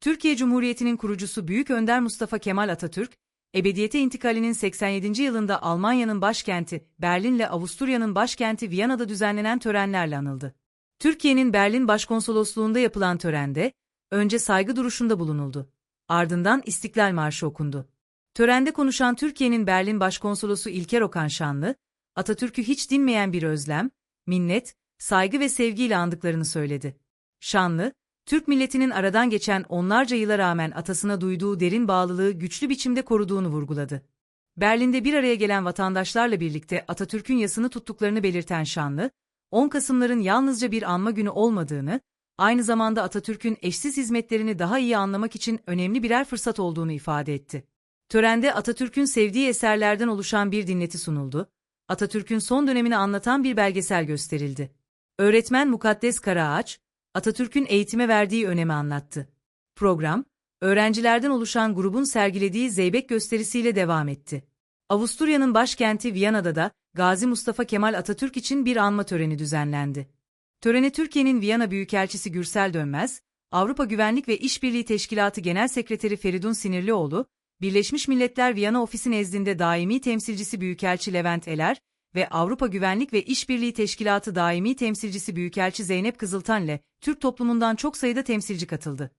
Türkiye Cumhuriyeti'nin kurucusu Büyük Önder Mustafa Kemal Atatürk, ebediyete intikalinin 87. yılında Almanya'nın başkenti Berlin'le Avusturya'nın başkenti Viyana'da düzenlenen törenlerle anıldı. Türkiye'nin Berlin Başkonsolosluğu'nda yapılan törende, önce saygı duruşunda bulunuldu. Ardından İstiklal Marşı okundu. Törende konuşan Türkiye'nin Berlin Başkonsolosu İlker Okan Şanlı, Atatürk'ü hiç dinmeyen bir özlem, minnet, saygı ve sevgiyle andıklarını söyledi. Şanlı, Türk milletinin aradan geçen onlarca yıla rağmen atasına duyduğu derin bağlılığı güçlü biçimde koruduğunu vurguladı. Berlin'de bir araya gelen vatandaşlarla birlikte Atatürk'ün yasını tuttuklarını belirten Şanlı, 10 Kasımların yalnızca bir anma günü olmadığını, aynı zamanda Atatürk'ün eşsiz hizmetlerini daha iyi anlamak için önemli birer fırsat olduğunu ifade etti. Törende Atatürk'ün sevdiği eserlerden oluşan bir dinleti sunuldu, Atatürk'ün son dönemini anlatan bir belgesel gösterildi. Öğretmen Mukaddes Karaağaç, Atatürk'ün eğitime verdiği önemi anlattı. Program, öğrencilerden oluşan grubun sergilediği zeybek gösterisiyle devam etti. Avusturya'nın başkenti Viyana'da da Gazi Mustafa Kemal Atatürk için bir anma töreni düzenlendi. Törene Türkiye'nin Viyana Büyükelçisi Gürsel Dönmez, Avrupa Güvenlik ve İşbirliği Teşkilatı Genel Sekreteri Feridun Sinirlioğlu, Birleşmiş Milletler Viyana Ofisi nezdinde daimi temsilcisi Büyükelçi Levent Eler ve Avrupa Güvenlik ve İşbirliği Teşkilatı daimi temsilcisi Büyükelçi Zeynep Kızıltan'le Türk toplumundan çok sayıda temsilci katıldı.